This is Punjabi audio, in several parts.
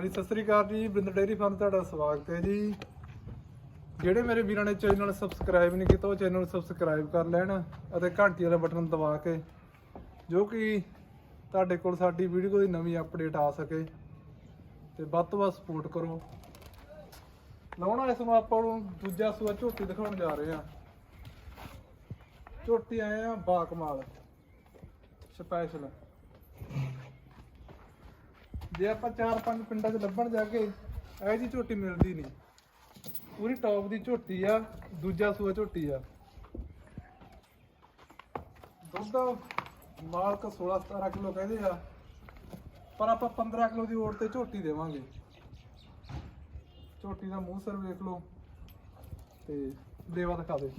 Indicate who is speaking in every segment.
Speaker 1: ਹਾਂਜੀ, ਸਤਿ ਸ੍ਰੀ ਅਕਾਲ ਜੀ। ਬਿੰਦ ਡੇਅਰੀ ਫਾਰਮ ਤੁਹਾਡਾ ਸਵਾਗਤ ਹੈ ਜੀ। ਜਿਹੜੇ ਮੇਰੇ ਵੀਰਾਂ ਨੇ ਚੈਨਲ ਸਬਸਕ੍ਰਾਈਬ ਨਹੀਂ ਕੀਤਾ, ਉਹ ਚੈਨਲ ਨੂੰ ਸਬਸਕ੍ਰਾਈਬ ਕਰ ਲੈਣ ਅਤੇ ਘੰਟੀ ਵਾਲਾ ਬਟਨ ਦਬਾ ਕੇ, ਜੋ ਕਿ ਤੁਹਾਡੇ ਕੋਲ ਸਾਡੀ ਵੀਡੀਓ ਦੀ ਨਵੀਂ ਅਪਡੇਟ ਆ ਸਕੇ ਤੇ ਵੱਧ ਤੋਂ ਵੱਧ ਸਪੋਰਟ ਕਰੋ। ਲਾਉਣਾ ਇਸ ਨੂੰ ਆਪਾਂ ਨੂੰ ਦੂਜਾ ਸੂਆ ਝੋਟੀ ਦਿਖਾਉਣ ਜਾ ਰਹੇ ਆ ਝੋਟੀ ਆਏ ਆ ਬਾਕਮਾਲ ਸਪੈਸ਼ਲ ਜੇ ਆਪਾਂ ਚਾਰ ਪੰਜ ਪਿੰਡਾਂ 'ਚ ਲੱਭਣ ਜਾ ਕੇ, ਇਹ ਜੀ ਝੋਟੀ ਮਿਲਦੀ ਨਹੀਂ। ਪੂਰੀ ਟੌਪ ਦੀ ਝੋਟੀ ਆ, ਦੂਜਾ ਸੂਆ ਝੋਟੀ ਆ। ਦੁੱਧ ਮਾਲਕ 16 17 ਕਿਲੋ ਕਹਿੰਦੇ ਆ, ਪਰ ਆਪਾਂ 15 ਕਿਲੋ ਦੀ ਓੜ ਤੇ ਝੋਟੀ ਦੇਵਾਂਗੇ। ਝੋਟੀ ਦਾ ਮੂੰਹ ਸਰ ਵੇਖ ਲਓ ਤੇ ਦੇਵਾ ਦਿਖਾ ਦੇ।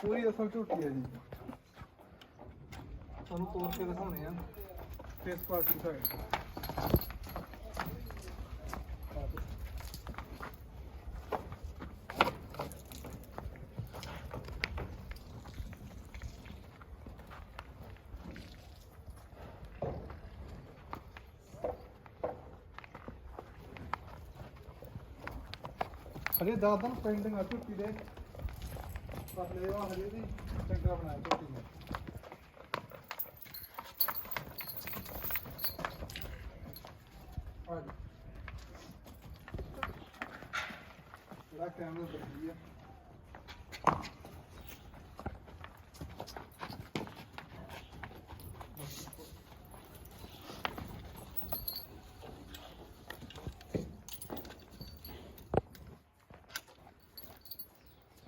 Speaker 1: ਪੂਰੀ ਅਸਲ ਝੋਟੀ ਹੈ ਜੀ ਤੁਹਾਨੂੰ ਤੋੜ ਕੇ ਦਿਖਾਉਣੇ ਆ ਫੇਸ ਪਾਰਟ ਦਿਖਾਏ ਹਲੇ ਦਸ ਦਿਨ ਪੈਂਡਿੰਗ ਆ ਝੋਟੀ ਦੇ ਪਤਲੇ ਲੈਵਾ ਹਲੇ ਵੀ ਚੰਗਾ ਬਣਾਇਆ ਝੋਟੀ ਨੇ। ਆ ਜੀ। ਜਿਹੜਾ ਕੈਮਰਾ ਬੱਜੀ ਆ।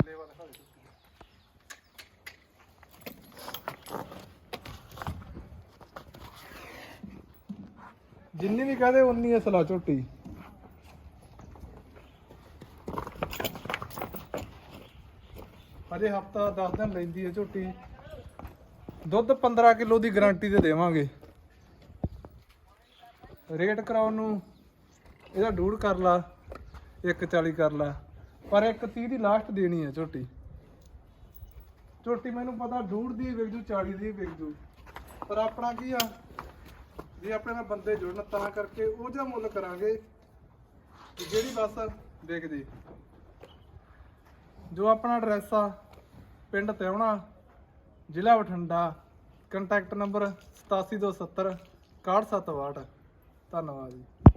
Speaker 1: ਲੈਵਾ ਦਿਖਾ ਦੇ। ਜਿੰਨੀ ਵੀ ਕਹਦੇ, ਉਨੀ ਅਸਲਾ ਝੋਟੀ। ਅਜੇ ਹਫਤਾ 10 ਦਿਨ ਲੈਂਦੀ ਹੈ ਝੋਟੀ। ਦੁੱਧ 15 ਕਿਲੋ ਦੀ ਗਾਰੰਟੀ ਤੇ ਦੇਵਾਂਗੇ। ਰੇਟ ਕਰਾਉਣ ਨੂੰ ਇਹਦਾ ਡੂੜ ਕਰ ਲਾ 140 ਕਰ ਲਾ, ਪਰ 130 ਦੀ ਲਾਸਟ ਦੇਣੀ ਹੈ ਝੋਟੀ। ਝੋਟੀ ਮੈਨੂੰ ਪਤਾ ਡੂੜ ਦੀ ਵਿਕ ਜੂ 40 ਦੀ ਵਿਕ ਜੂ ਪਰ ਆਪਣਾ ਕੀ ਆ? ਜੇ ਆਪਣੇ ਨਾਲ ਬੰਦੇ ਜੁੜਨ, ਤਾਂ ਕਰਕੇ ਉਹ ਜਿਹਾ ਮੁੱਲ ਕਰਾਂਗੇ ਕਿ ਜਿਹੜੀ ਬਸ ਦੇਖ ਜੇ। ਜੋ ਆਪਣਾ ਐਡਰੈਸ ਆ, ਪਿੰਡ ਤਿਉਣਾ, ਜ਼ਿਲ੍ਹਾ ਬਠਿੰਡਾ ਕੰਟੈਕਟ ਨੰਬਰ 8770 6162 ਧੰਨਵਾਦ ਜੀ।